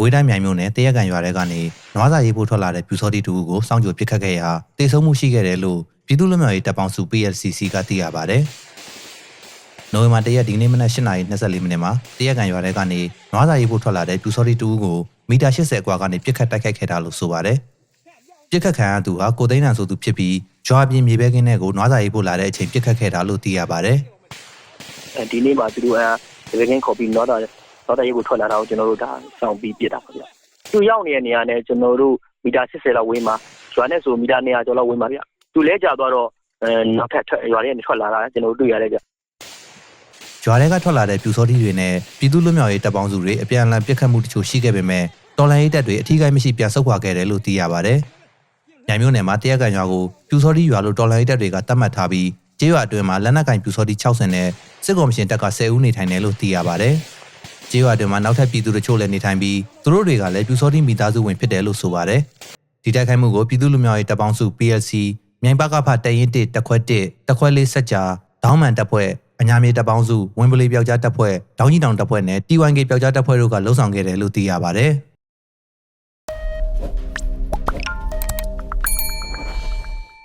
ကွေးတိုင်းမြိုင်မြို့နယ်တရက်ကန်ရွာထဲကနေနွားစာရေးဖို့ထွက်လာတဲ့ပြူစောတိတူကိုစောင့်ကြိုပစ်ခတ်ခဲ့ရာတေဆုံးမှုရှိခဲ့တယ်လို့ပြည်သူ့လူမျိုးရေးတပ်ပေါင်းစု PLCC ကသိရပါတယ်။နိုဝင်ဘာ၁ရက်ဒီနေ့မနက်၈ :24 မိနစ်မှာတရက်ကန်ရွာထဲကနေနွားစာရေးဖို့ထွက်လာတဲ့ပြူစောတိတူကိုမီတာ80အကွာကနေပစ်ခတ်တိုက်ခိုက်ခဲ့တာလို့ဆိုပါတယ်။ပစ်ခတ်ခံရသူဟာကိုသိန်းတန်ဆိုသူဖြစ်ပြီးကြွားပြင်းမြေပဲကင်းတဲ့ကိုနွားစာရေးဖို့လာတဲ့အချိန်ပစ်ခတ်ခဲ့တာလို့သိရပါတယ်။အဲဒီနေ့မှာသူတို့အဲဒီကင်းခေါ်ပြီးတော့ တာတော့တဲ့ရုပ်ကိုထွက်လာတာကိုကျွန်တော်တို့ဒါစောင့်ပြီးပြစ်တာပါဗျ။သူရောက်နေတဲ့နေရာနဲ့ကျွန်တော်တို့မီတာ80လောက်ဝေးမှာရွာနဲ့ဆိုမီတာ200ကျော်လောက်ဝေးမှာဗျ။သူလဲကြသွားတော့အဲနောက်ထပ်ထွက်ရွာထဲကနေထွက်လာတာကျွန်တော်တို့တွေ့ရတယ်ဗျရွာထဲကထွက်လာတဲ့ပြူစောတိတွေနဲ့ပြည်သူ့လွတ်မြောက်ရေးတပ်ပေါင်းစုတွေအပြန်အလှန်ပစ်ခတ်မှုတချို့ရှိခဲ့ပေမဲ့တော်လိုင်းရေးတပ်တွေအထီးကိမရှိပြန်ဆုတ်ခွာခဲ့တယ်လို့သိရပါတယ်။ညမျိုးနယ်မှာတရက်ကန်ရွာကိုပြူစောတိရွာလို့တော်လိုင်းရေးတပ်တွေကတတ်မှတ်ထားပြီးကျေးရွာအတွင်းမှာလက်နက်ကင်ပြူစောတိ60နဲ့စစ်ကောင်မရှင်တပ်က10ဦးနေထိုင်တယ်လို့သိရပါတယ်။ ကျေးရွာအတွင်းမှာနောက်ထပ်ပြည်သူတချို့လည်းနေထိုင်ပြီးသူတို့တွေကလည်းပြူစောတိမိသားစုဝင်ဖြစ်တယ်လို့ဆိုပါတယ်။ဒီတိုက်ခိုက်မှုကိုပြည်သူ့လူမျိုးရေးတပ်ပေါင်းစု PLC မြိုင်ပကဖတရင်1တက်ခွက်1တက်ခွက်လေးစက်ကြာဒေါင်းမန်တပ်ဖွဲ့အညာမြေတပ်ပေါင်းစုဝင်းပလီပြောက်ကြားတပ်ဖွဲ့ဒေါင်းကြီးတောင်တပ်ဖွဲ့နဲ့ T1K ပြောက်ကြားတပ်ဖွဲ့တို့ကလှုပ်ဆောင်ခဲ့တယ်လို့သိရပါတယ်။